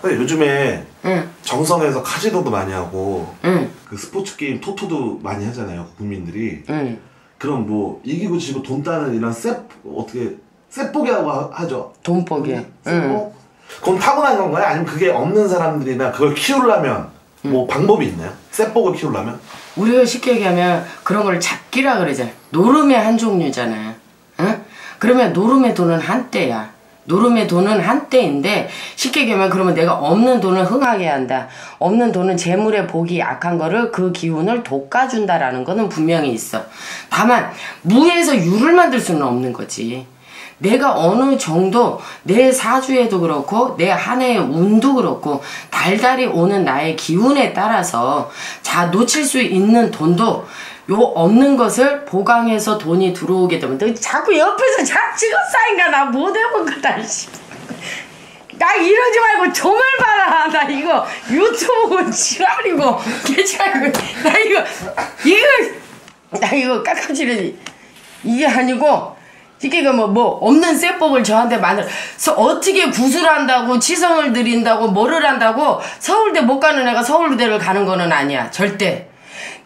근데 요즘에 응, 정선에서 카지노도 많이 하고 응, 그 스포츠 게임 토토도 많이 하잖아요 국민들이 응. 그럼 뭐 이기고 지고 돈 따는 이런 쎄 어떻게 쎄뽀기라고 하- 하죠 돈복이. 응. 쎄뽀 그건 타고난 건가요? 아니면 그게 없는 사람들이나 그걸 키우려면 뭐 방법이 있나요? 쎄뽀을 키우려면? 우리가 쉽게 얘기하면 그런 걸 잡기라 그러잖아. 노름의 한 종류잖아. 응? 그러면 노름의 돈은 한때야. 노름의 돈은 한때인데 쉽게 얘기하면 그러면 내가 없는 돈을 흥하게 한다. 없는 돈은 재물의 복이 약한 거를 그 기운을 돋궈준다라는 거는 분명히 있어. 다만 무에서 유를 만들 수는 없는 거지. 내가 어느 정도 내 사주에도 그렇고 내 한 해의 운도 그렇고 달달이 오는 나의 기운에 따라서 자 놓칠 수 있는 돈도 요 없는 것을 보강해서 돈이 들어오게 되면 너 자꾸 옆에서 자 찍었사니까 나 못 해보거든 씨. 나 이러지 말고 종을 봐라. 나 이거 유튜브 지랄이고. 괜찮고 나 이거 이거 나 이거 깎아지르지 이게 아니고 이게 뭐, 뭐 없는 쇠법을 저한테 만들어서 어떻게 구슬한다고 치성을 드린다고 뭐를 한다고 서울대 못 가는 애가 서울대를 가는 거는 아니야. 절대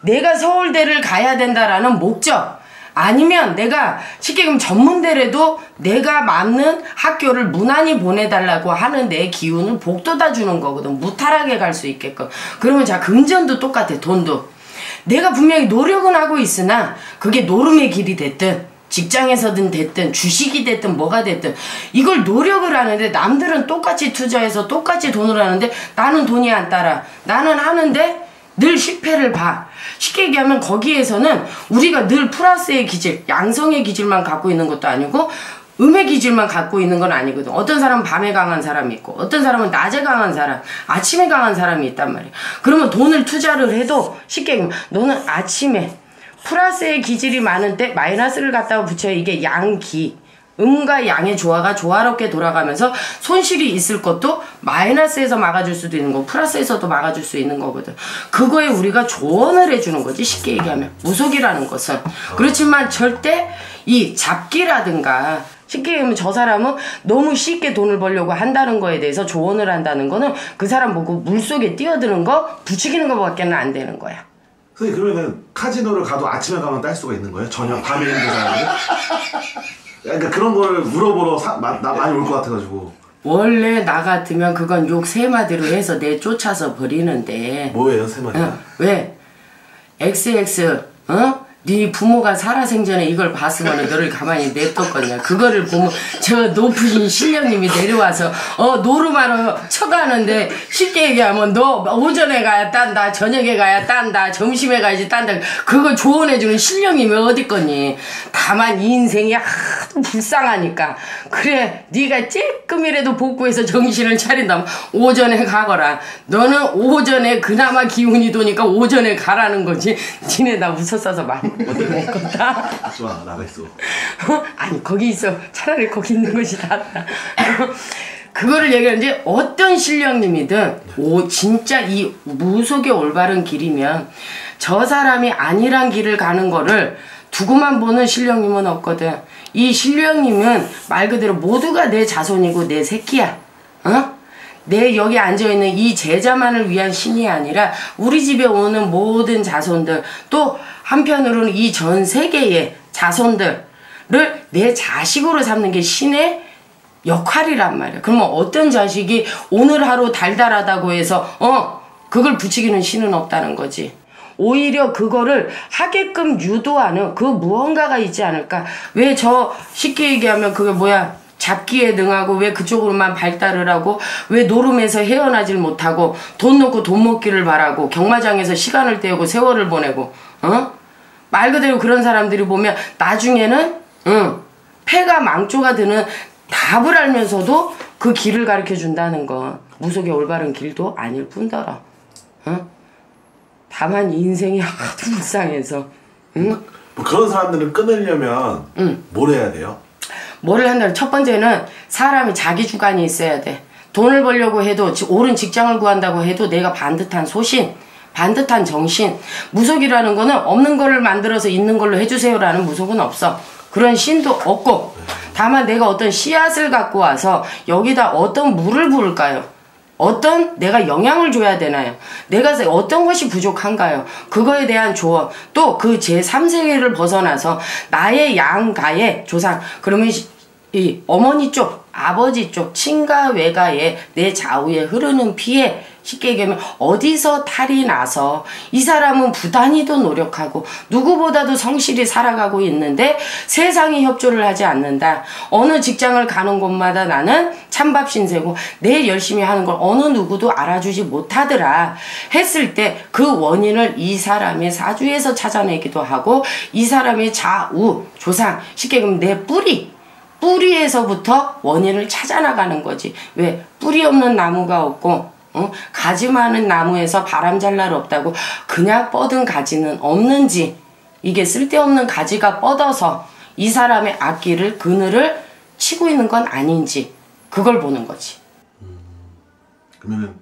내가 서울대를 가야 된다라는 목적. 아니면 내가 쉽게 그럼 전문대라도 내가 맞는 학교를 무난히 보내달라고 하는 내 기운을 복돋아 주는 거거든. 무탈하게 갈 수 있게끔. 그러면 자 금전도 똑같아 돈도. 내가 분명히 노력은 하고 있으나 그게 노름의 길이 됐든 직장에서든 됐든 주식이 됐든 뭐가 됐든 이걸 노력을 하는데 남들은 똑같이 투자해서 똑같이 돈을 하는데 나는 돈이 안 따라. 나는 하는데 늘 실패를 봐. 쉽게 얘기하면 거기에서는 우리가 늘 플러스의 기질, 양성의 기질만 갖고 있는 것도 아니고 음의 기질만 갖고 있는 건 아니거든. 어떤 사람은 밤에 강한 사람이 있고, 어떤 사람은 낮에 강한 사람, 아침에 강한 사람이 있단 말이야. 그러면 돈을 투자를 해도 쉽게 얘기하면 너는 아침에 플러스의 기질이 많은데 마이너스를 갖다가 붙여야 이게 양기. 음과 양의 조화가 조화롭게 돌아가면서 손실이 있을 것도 마이너스에서 막아줄 수도 있는 거고 플러스에서도 막아줄 수 있는 거거든. 그거에 우리가 조언을 해주는 거지 쉽게 얘기하면 무속이라는 것은 그렇지만 절대 이 잡기라든가 쉽게 얘기하면 저 사람은 너무 쉽게 돈을 벌려고 한다는 거에 대해서 조언을 한다는 거는 그 사람 보고 물속에 뛰어드는 거 부추기는 거밖에는 안 되는 거야. 선생님 그러면은 카지노를 가도 아침에 가면 딸 수가 있는 거예요? 저녁 밤에 사람들? 그러니까 그런 거를 물어보러 사, 마, 나 많이 올 것 같아가지고 원래 나 같으면 그건 욕 세 마디로 해서 내 쫓아서 버리는데 뭐예요 세 마디? 어, 왜? XX 어? 네 부모가 살아생전에 이걸 봤으면 너를 가만히 냅뒀겠냐 그거를 보면 저 높으신 신령님이 내려와서 어 노름하러 쳐가는데 쉽게 얘기하면 너 오전에 가야 딴다 저녁에 가야 딴다 점심에 가야지 딴다. 그걸 조언해주는 신령님이 어딨겠니? 다만 이 인생이 하도 불쌍하니까. 그래 네가 찔끔이라도 복구해서 정신을 차린다면 오전에 가거라. 너는 오전에 그나마 기운이 도니까 오전에 가라는 거지. 니네 나 웃었어서 말 못해 먹겠다 좋아 나가 있어 어? 아니 거기 있어 차라리 거기 있는 것이 낫다 그거를 얘기하는데 어떤 신령님이든 오 진짜 이 무속의 올바른 길이면 저 사람이 아니란 길을 가는 거를 두고만 보는 신령님은 없거든 이 신령님은 말 그대로 모두가 내 자손이고 내 새끼야 어? 내 여기 앉아있는 이 제자만을 위한 신이 아니라 우리 집에 오는 모든 자손들 또 한편으로는 이 전 세계의 자손들을 내 자식으로 삼는 게 신의 역할이란 말이야. 그러면 어떤 자식이 오늘 하루 달달하다고 해서 어 그걸 부추기는 신은 없다는 거지. 오히려 그거를 하게끔 유도하는 그 무언가가 있지 않을까. 왜 저 쉽게 얘기하면 그게 뭐야. 잡기에 능하고 왜 그쪽으로만 발달을 하고 왜 노름에서 헤어나질 못하고 돈 놓고 돈 먹기를 바라고 경마장에서 시간을 때우고 세월을 보내고 어? 말 그대로 그런 사람들이 보면 나중에는 응, 패가 망조가 드는 답을 알면서도 그 길을 가르쳐 준다는 건 무속의 올바른 길도 아닐 뿐더러 어? 다만 인생이 하도 불쌍해서 응? 뭐 그런 사람들을 끊으려면 응. 뭘 해야 돼요? 뭐를 한다면 첫 번째는 사람이 자기 주관이 있어야 돼. 돈을 벌려고 해도 지- 옳은 직장을 구한다고 해도 내가 반듯한 소신, 반듯한 정신. 무속이라는 거는 없는 거를 만들어서 있는 걸로 해주세요라는 무속은 없어. 그런 신도 없고 다만 내가 어떤 씨앗을 갖고 와서 여기다 어떤 물을 부을까요? 어떤 내가 영향을 줘야 되나요? 내가 어떤 것이 부족한가요? 그거에 대한 조언 또 그 제3세계를 벗어나서 나의 양가의 조상 그러면 이 어머니 쪽 아버지 쪽 친가 외가에 내 좌우에 흐르는 피에 쉽게 얘기하면 어디서 탈이 나서 이 사람은 부단히도 노력하고 누구보다도 성실히 살아가고 있는데 세상이 협조를 하지 않는다. 어느 직장을 가는 곳마다 나는 찬밥 신세고 내 열심히 하는 걸 어느 누구도 알아주지 못하더라 했을 때 그 원인을 이 사람의 사주에서 찾아내기도 하고 이 사람의 좌우 조상 쉽게 얘기하면 내 뿌리 뿌리에서부터 원인을 찾아나가는 거지. 왜? 뿌리 없는 나무가 없고, 어? 가지 많은 나무에서 바람 잘 날 없다고 그냥 뻗은 가지는 없는지, 이게 쓸데없는 가지가 뻗어서 이 사람의 악기를, 그늘을 치고 있는 건 아닌지, 그걸 보는 거지. 그러면은